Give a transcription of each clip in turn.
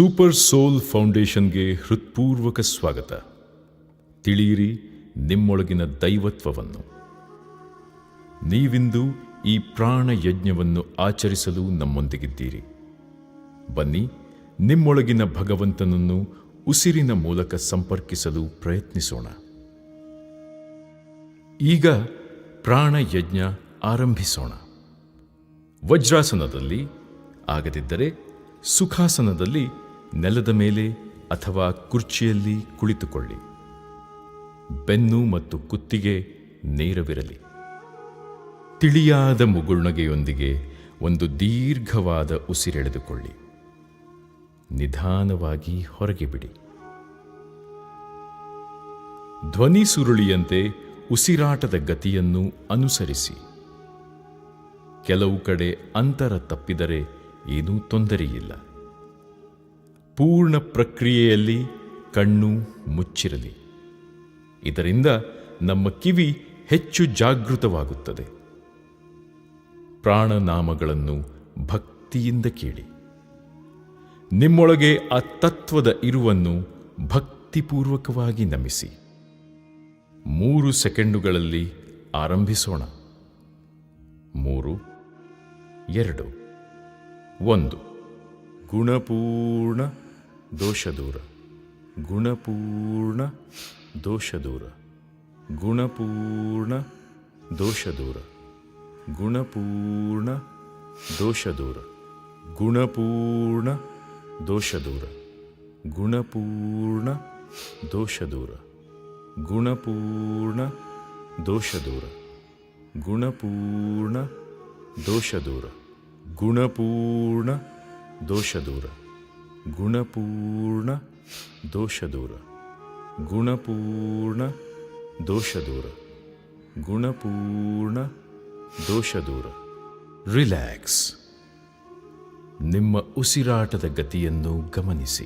Super ಸೋಲ್ ಫೌಂಡೇಶನ್ಗೆ ಹೃತ್ಪೂರ್ವಕ ಸ್ವಾಗತ. ತಿಳಿಯಿರಿ ನಿಮ್ಮೊಳಗಿನ ದೈವತ್ವವನ್ನು. ನೀವಿಂದು ಈ ಪ್ರಾಣ ಯಜ್ಞವನ್ನು ಆಚರಿಸಲು ನಮ್ಮೊಂದಿಗಿದ್ದೀರಿ. ಬನ್ನಿ, ನಿಮ್ಮೊಳಗಿನ ಭಗವಂತನನ್ನು ಉಸಿರಿನ ಮೂಲಕ ಸಂಪರ್ಕಿಸಲು ಪ್ರಯತ್ನಿಸೋಣ. ಈಗ ಪ್ರಾಣ ಯಜ್ಞ ಆರಂಭಿಸೋಣ. ವಜ್ರಾಸನದಲ್ಲಿ ಆಗದಿದ್ದರೆ ಸುಖಾಸನದಲ್ಲಿ ನೆಲದ ಮೇಲೆ ಅಥವಾ ಕುರ್ಚಿಯಲ್ಲಿ ಕುಳಿತುಕೊಳ್ಳಿ. ಬೆನ್ನು ಮತ್ತು ಕುತ್ತಿಗೆ ನೇರವಿರಲಿ. ತಿಳಿಯಾದ ಮುಗುಳ್ನಗೆಯೊಂದಿಗೆ ಒಂದು ದೀರ್ಘವಾದ ಉಸಿರೆಳೆದುಕೊಳ್ಳಿ. ನಿಧಾನವಾಗಿ ಹೊರಗೆ ಬಿಡಿ. ಧ್ವನಿ ಸುರುಳಿಯಂತೆ ಉಸಿರಾಟದ ಗತಿಯನ್ನು ಅನುಸರಿಸಿ. ಕೆಲವು ಕಡೆ ಅಂತರ ತಪ್ಪಿದರೆ ಏನೂ ತೊಂದರೆಯಿಲ್ಲ. ಪೂರ್ಣ ಪ್ರಕ್ರಿಯೆಯಲ್ಲಿ ಕಣ್ಣು ಮುಚ್ಚಿರಲಿ. ಇದರಿಂದ ನಮ್ಮ ಕಿವಿ ಹೆಚ್ಚು ಜಾಗೃತವಾಗುತ್ತದೆ. ಪ್ರಾಣನಾಮಗಳನ್ನು ಭಕ್ತಿಯಿಂದ ಕೇಳಿ. ನಿಮ್ಮೊಳಗೆ ಆ ತತ್ವದ ಇರುವನ್ನು ಭಕ್ತಿಪೂರ್ವಕವಾಗಿ ನಮಿಸಿ. ಮೂರು ಸೆಕೆಂಡುಗಳಲ್ಲಿ ಆರಂಭಿಸೋಣ. ಮೂರು, ಎರಡು, ಒಂದು. ಗುಣಪೂರ್ಣ ದೋಷದೂರ. ಗುಣಪೂರ್ಣ ದೋಷದೂರ. ಗುಣಪೂರ್ಣ ದೋಷದೂರ. ಗುಣಪೂರ್ಣ ದೋಷದೂರ. ಗುಣಪೂರ್ಣ ದೋಷದೂರ. ಗುಣಪೂರ್ಣ ದೋಷದೂರ. ಗುಣಪೂರ್ಣ ದೋಷದೂರ. ಗುಣಪೂರ್ಣ ದೋಷದೂರ. ಗುಣಪೂರ್ಣ ದೋಷದೂರ. ಗುಣಪೂರ್ಣ ದೋಷದೂರ. ಗುಣಪೂರ್ಣ ದೋಷದೂರ. ಗುಣಪೂರ್ಣ ದೋಷದೂರ. ರಿಲ್ಯಾಕ್ಸ್ ನಿಮ್ಮ ಉಸಿರಾಟದ ಗತಿಯನ್ನು ಗಮನಿಸಿ.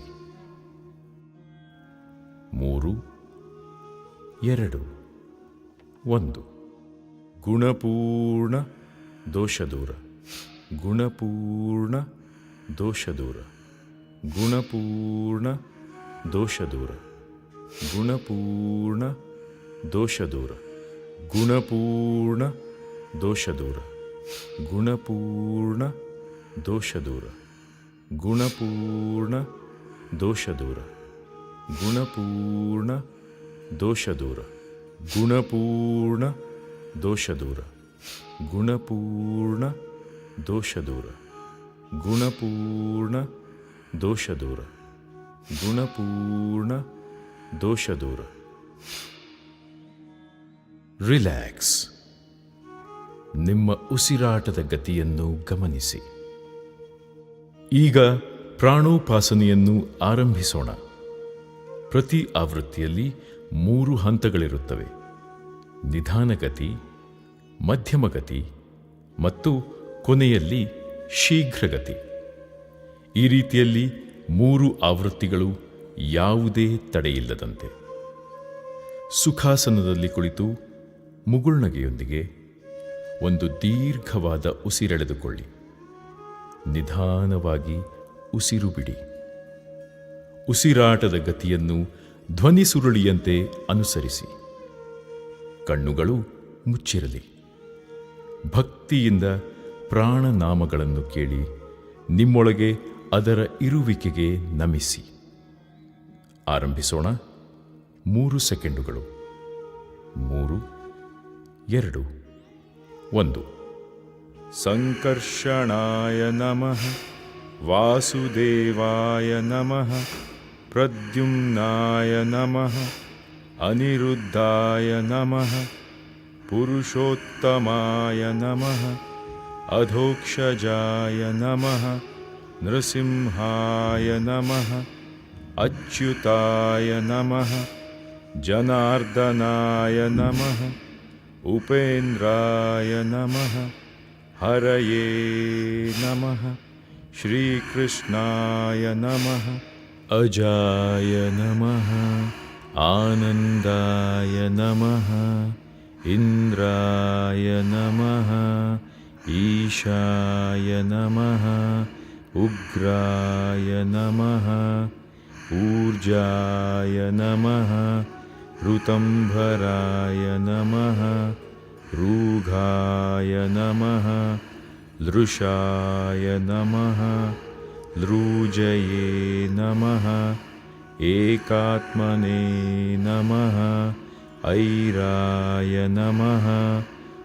ಮೂರು, ಎರಡು, ಒಂದು. ಗುಣಪೂರ್ಣ ದೋಷದೂರ. ಗುಣಪೂರ್ಣ ದೋಷದೂರ. ಗುಣಪೂರ್ಣ ದೋಷದೂರ. ಗುಣಪೂರ್ಣ ದೋಷದೂರ. ಗುಣಪೂರ್ಣ ದೋಷದೂರ. ಗುಣಪೂರ್ಣ ದೋಷದೂರ. ಗುಣಪೂರ್ಣ ದೋಷದೂರ. ಗುಣಪೂರ್ಣ ದೋಷದೂರ. ಗುಣಪೂರ್ಣ ದೋಷದೂರ. ಗುಣಪೂರ್ಣ ದೋಷದೂರ. ಗುಣಪೂರ್ಣ ದೋಷದೂರ ಗುಣಪೂರ್ಣ ದೋಷದೂರ ರಿಲ್ಯಾಕ್ಸ್ ನಿಮ್ಮ ಉಸಿರಾಟದ ಗತಿಯನ್ನು ಗಮನಿಸಿ. ಈಗ ಪ್ರಾಣೋಪಾಸನೆಯನ್ನು ಆರಂಭಿಸೋಣ. ಪ್ರತಿ ಆವೃತ್ತಿಯಲ್ಲಿ ಮೂರು ಹಂತಗಳಿರುತ್ತವೆ. ನಿಧಾನಗತಿ, ಮಧ್ಯಮಗತಿ ಮತ್ತು ಕೊನೆಯಲ್ಲಿ ಶೀಘ್ರಗತಿ. ಈ ರೀತಿಯಲ್ಲಿ ಮೂರು ಆವೃತ್ತಿಗಳು ಯಾವುದೇ ತಡೆಯಿಲ್ಲದಂತೆ. ಸುಖಾಸನದಲ್ಲಿ ಕುಳಿತು ಮುಗುಳ್ನಗೆಯೊಂದಿಗೆ ಒಂದು ದೀರ್ಘವಾದ ಉಸಿರೆಳೆದುಕೊಳ್ಳಿ. ನಿಧಾನವಾಗಿ ಉಸಿರು ಬಿಡಿ. ಉಸಿರಾಟದ ಗತಿಯನ್ನು ಧ್ವನಿ ಸುರುಳಿಯಂತೆ ಅನುಸರಿಸಿ. ಕಣ್ಣುಗಳು ಮುಚ್ಚಿರಲಿ. ಭಕ್ತಿಯಿಂದ ಪ್ರಾಣನಾಮಗಳನ್ನು ಕೇಳಿ ನಿಮ್ಮೊಳಗೆ ಅದರ ಇರುವಿಕೆಗೆ ನಮಿಸಿ. ಆರಂಭಿಸೋಣ. ಮೂರು ಸೆಕೆಂಡುಗಳು. ಮೂರು, ಎರಡು, ಒಂದು. ಸಂಕರ್ಷಣಾಯ ನಮಃ. ವಾಸುದೇವಾಯ ನಮಃ. ಪ್ರದ್ಯುಮ್ನಾಯ ನಮಃ. ಅನಿರುದ್ಧಾಯ ನಮಃ. ಪುರುಷೋತ್ತಮಾಯ ನಮಃ. अधोक्षजाय नमः नृसिंहाय नमः अच्युताय नमः जनार्दनाय नमः उपेन्द्राय नमः हरये नमः श्रीकृष्णाय नमः अजाय नमः आनन्दाय नमः इन्द्राय नमः ईशाय नमः उग्राय नमः ऊर्जाय नमः ऋतम्भराय नमः रूघाय नमः लृशाय नमः लृजये नमः एकात्मने नमः ऐराय नमः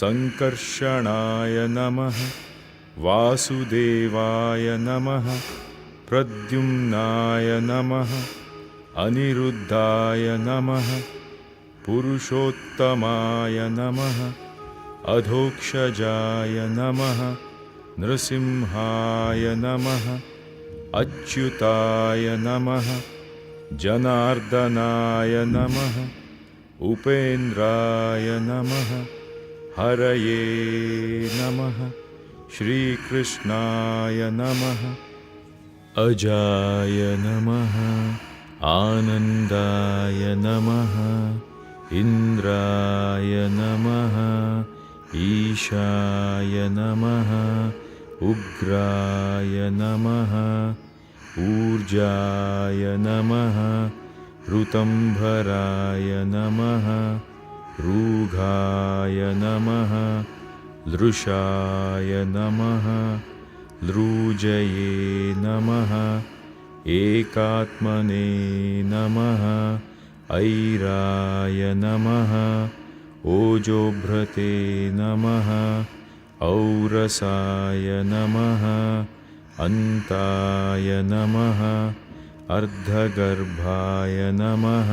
सङ्कर्षणाय नमः। वासुदेवाय नमः। प्रद्युम्नाय नमः। अनिरुद्धाय नमः। पुरुषोत्तमाय नमः। अधोक्षजाय नमः। नृसिंहाय नमः। अच्युताय नमः। जनार्दनाय नमः। उपेन्द्राय नमः हरये नमः। श्रीकृष्णाय नमः। अजाय नमः। आनन्दाय नमः। इन्द्राय नमः। ईशाय नमः। उग्राय नमः। ऊर्जाय नमः। ऋतम्भराय नमः रूघाय नमः लृशाय नमः लृजये नमः एकात्मने नमः ऐराय नमः ओजोभ्रते नमः औरसाय नमः अन्ताय नमः अर्धगर्भाय नमः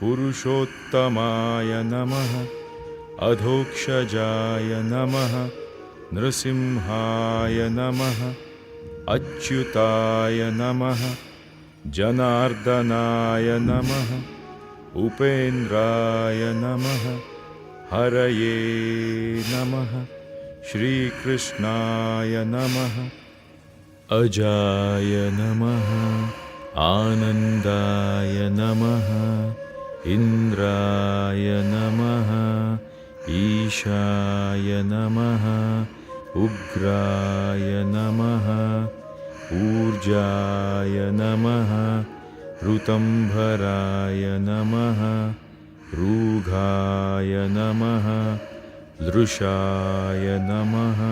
पुरुषोत्तमाय नमः। अधोक्षजाय नमः। नृसिंहाय नमः। अच्युताय नमः। जनार्दनाय नमः। उपेन्द्राय नमः। हरये नमः। श्रीकृष्णाय नमः। अजाय नमः। आनन्दाय नमः इन्द्राय नमः ईशाय नमः उग्राय नमः ऊर्जाय नमः ऋतम्भराय नमः रूघाय नमः लृशाय नमः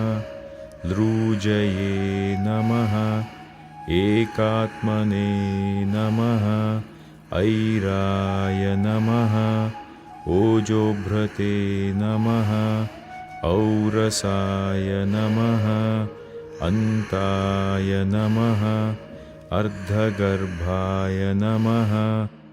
लृजये नमः एकात्मने नमः ऐराय नमः ओजोभ्रते नमः औरसाय नमः अन्ताय नमः अर्धगर्भाय नमः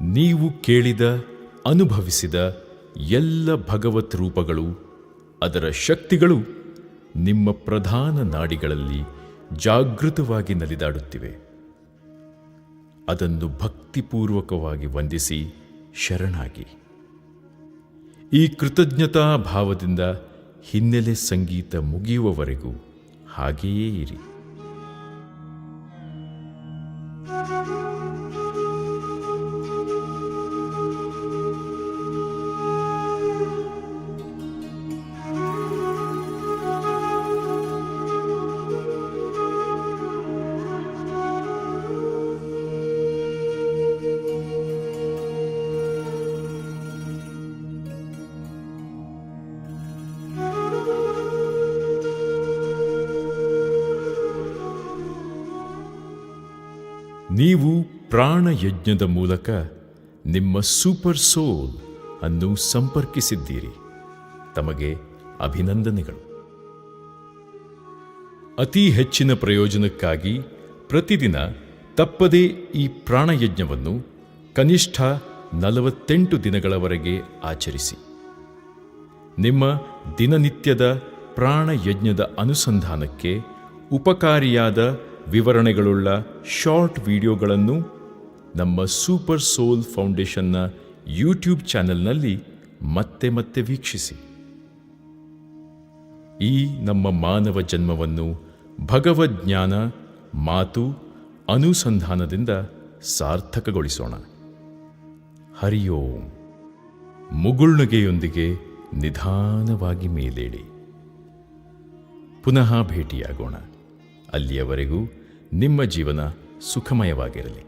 ನೀವು ಕೇಳಿದ, ಅನುಭವಿಸಿದ ಎಲ್ಲ ಭಗವತ್ ರೂಪಗಳು, ಅದರ ಶಕ್ತಿಗಳು ನಿಮ್ಮ ಪ್ರಧಾನ ನಾಡಿಗಳಲ್ಲಿ ಜಾಗೃತವಾಗಿ ನಲಿದಾಡುತ್ತಿವೆ. ಅದನ್ನು ಭಕ್ತಿಪೂರ್ವಕವಾಗಿ ವಂದಿಸಿ ಶರಣಾಗಿ. ಈ ಕೃತಜ್ಞತಾ ಭಾವದಿಂದ ಹಿನ್ನೆಲೆ ಸಂಗೀತ ಮುಗಿಯುವವರೆಗೂ ಹಾಗೆಯೇ ಇರಿ. ನೀವು ಪ್ರಾಣಯಜ್ಞದ ಮೂಲಕ ನಿಮ್ಮ ಸೂಪರ್ ಸೋಲ್ ಅನ್ನು ಸಂಪರ್ಕಿಸಿದ್ದೀರಿ. ತಮಗೆ ಅಭಿನಂದನೆಗಳು. ಅತಿ ಹೆಚ್ಚಿನ ಪ್ರಯೋಜನಕ್ಕಾಗಿ ಪ್ರತಿದಿನ ತಪ್ಪದೇ ಈ ಪ್ರಾಣಯಜ್ಞವನ್ನು ಕನಿಷ್ಠ ನಲವತ್ತೆಂಟು ದಿನಗಳವರೆಗೆ ಆಚರಿಸಿ. ನಿಮ್ಮ ದಿನನಿತ್ಯದ ಪ್ರಾಣಯಜ್ಞದ ಅನುಸಂಧಾನಕ್ಕೆ ಉಪಕಾರಿಯಾದ ವಿವರಣೆಗಳುಳ್ಳ ಶಾರ್ಟ್ ವಿಡಿಯೋಗಳನ್ನು ನಮ್ಮ ಸೂಪರ್ ಸೋಲ್ ಫೌಂಡೇಶನ್ನ ಯೂಟ್ಯೂಬ್ ಚಾನೆಲ್ನಲ್ಲಿ ಮತ್ತೆ ಮತ್ತೆ ವೀಕ್ಷಿಸಿ. ಈ ನಮ್ಮ ಮಾನವ ಜನ್ಮವನ್ನು ಭಗವಜ್ಞಾನ ಮಾತು, ಅನುಸಂಧಾನದಿಂದ ಸಾರ್ಥಕಗೊಳಿಸೋಣ. ಹರಿಯೋಂ. ಮುಗುಳ್ನಗೆಯೊಂದಿಗೆ ನಿಧಾನವಾಗಿ ಮೇಲೇಳಿ. ಪುನಃ ಭೇಟಿಯಾಗೋಣ. ಅಲ್ಲಿಯವರೆಗೂ ನಿಮ್ಮ ಜೀವನ ಸುಖಮಯವಾಗಿರಲಿ.